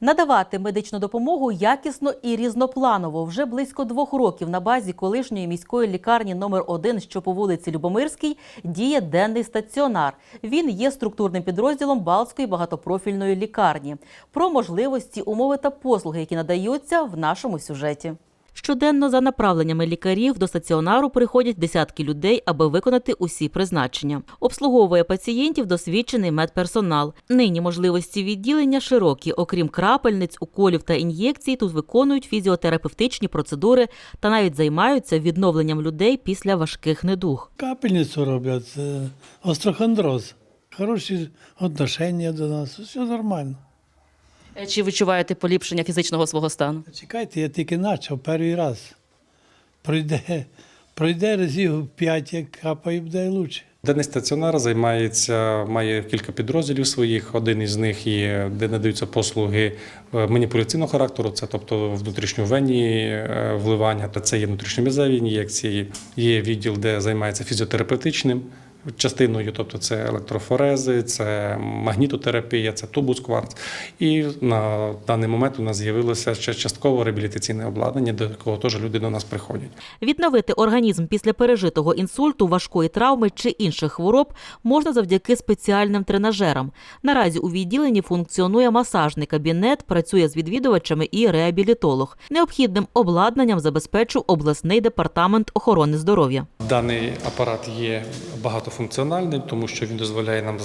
Надавати медичну допомогу якісно і різнопланово. Вже близько двох років на базі колишньої міської лікарні номер 1 що по вулиці Любомирській, діє денний стаціонар. Він є структурним підрозділом Балтської багатопрофільної лікарні. Про можливості, умови та послуги, які надаються в нашому сюжеті. Щоденно за направленнями лікарів до стаціонару приходять десятки людей, аби виконати усі призначення. Обслуговує пацієнтів досвідчений медперсонал. Нині можливості відділення широкі. Окрім крапельниць, уколів та ін'єкцій, тут виконують фізіотерапевтичні процедури та навіть займаються відновленням людей після важких недуг. Капельницю роблять, це острохондроз. Хороші отношення до нас, все нормально. Чи відчуваєте поліпшення фізичного свого стану? Чекайте, я тільки почав перший раз. Пройде, пройде разів п'ять, як капає, буде краще. Денний стаціонар займається, має кілька підрозділів своїх. Один із них є, де надаються послуги е, маніпуляційного характеру, це тобто внутрішньовенні е, вливання, та це є внутрішньом'язеві ін'єкції. Є відділ, де займається фізіотерапевтичним частиною, тобто це електрофорези, це магнітотерапія, це тубус кварц. І на даний момент у нас з'явилося ще частково реабілітаційне обладнання, до якого теж люди до нас приходять. Відновити організм після пережитого інсульту, важкої травми чи інших хвороб можна завдяки спеціальним тренажерам. Наразі у відділенні функціонує масажний кабінет, працює з відвідувачами і реабілітолог. Необхідним обладнанням забезпечив обласний департамент охорони здоров'я. Даний апарат є багатофункціональним, тому що він дозволяє нам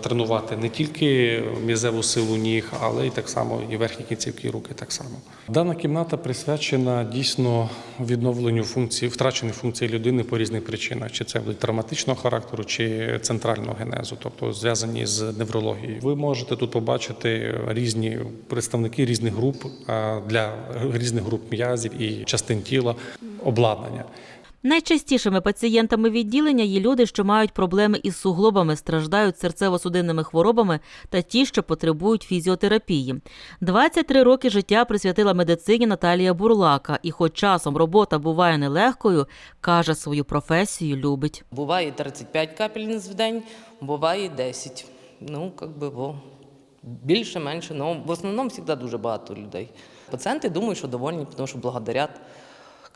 тренувати не тільки м'язеву силу ніг, але й так само і верхні кінцівки руки. Так само дана кімната присвячена дійсно відновленню функцій, втрачених функцій людини по різних причинах, чи це будуть травматичного характеру, чи центрального генезу, тобто зв'язані з неврологією. Ви можете тут побачити різні представники різних груп для різних груп м'язів і частин тіла обладнання. Найчастішими пацієнтами відділення є люди, що мають проблеми із суглобами, страждають серцево-судинними хворобами та ті, що потребують фізіотерапії. 23 роки життя присвятила медицині Наталія Бурлака, і хоч часом робота буває нелегкою, каже, свою професію любить. Буває 35 капельниць в день, буває 10. Ну, як би, бо більше, менше, ну, в основному завжди дуже багато людей. Пацієнти думають, що довольні, тому що благодарять.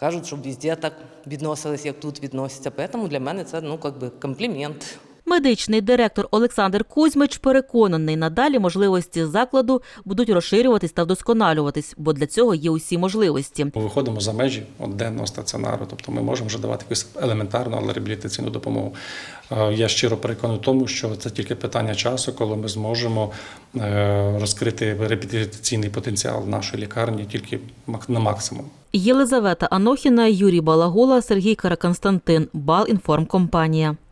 Кажуть, щоб везде так відносились, як тут відносяться. Тому для мене це ну, би, комплімент. Медичний директор Олександр Кузьмич переконаний, надалі можливості закладу будуть розширюватись та вдосконалюватись, бо для цього є усі можливості. Ми виходимо за межі денного стаціонару, тобто ми можемо вже давати якусь елементарну, але реабілітаційну допомогу. Е, Я щиро переконаний в тому, що це тільки питання часу, коли ми зможемо е, розкрити реабілітаційний потенціал нашої лікарні тільки на максимум. Єлизавета Анохіна, Юрій Балагула, Сергій Караконстантин, Балінформкомпанія.